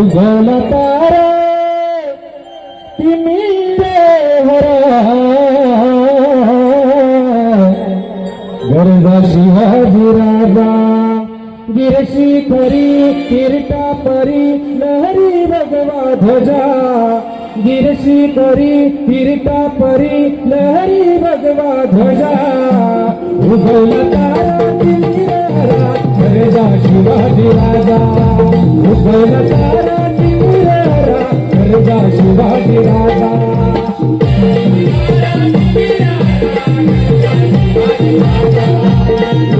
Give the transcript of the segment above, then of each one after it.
उजाला तारा तिमी गरजा शिवाजी राजा गिरशी परी किरटा परी लहरी भगवा ध्वजा. गिरशी परी किरटा परी लहरी भगवा ध्वजा. उगवला तारा तिमिरा गरजा शिवाजी राजा उगवला Thank you.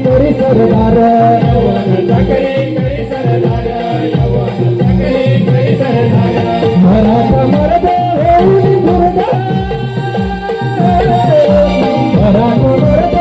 कोरी सरदार. मराठा मरदे होऊन दुर्गा. मराठा मरदे